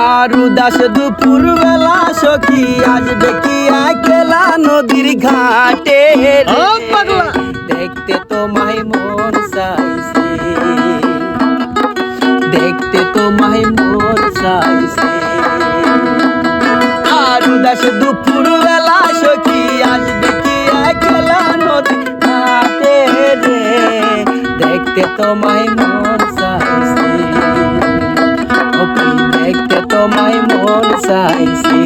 আর উদাস দুপুর বেলা সখী আসবে কি একলা নদীর ঘাটে। দেখতে তোমায় মন চাইছে। দেখতে তোমায় মন চাইছে। আর উদাস দুপুর বেলা সখী আসবে কি একলা নদীর ঘাটে রে? দেখতে তোমায় তোমায় মন চাইছে।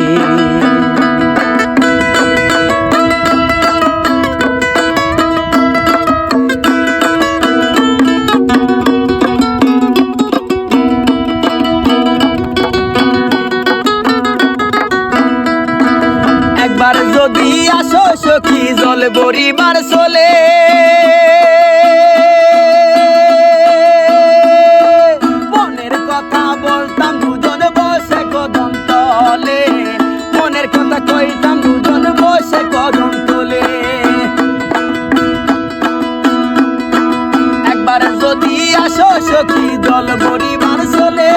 একবার যদি আসো সখী জল বরিবার চলে একবার যদি আসো সখী দল পরিবার চলে।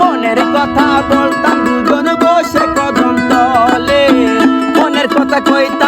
মনের কথা বলতাম দুজন বসে কদম তলে। মনের কথা কইতাম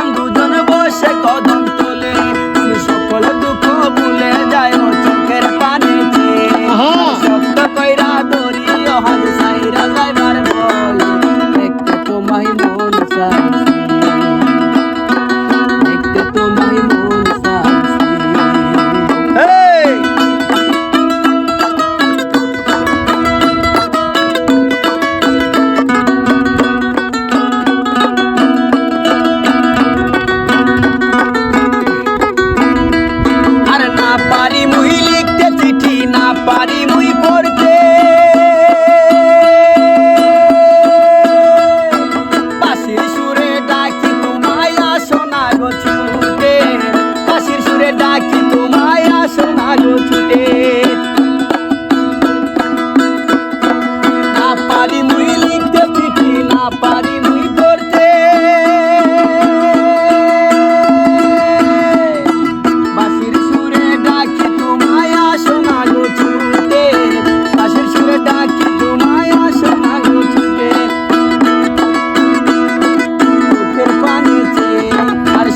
পারি মুই করতে। বাসির সুরে ডাকি, তোমায় আসো না গো ছুটে। বাসির সুরে ডাকি, তোমায় আসো না গো ছুটে। চোখের পানিতে আর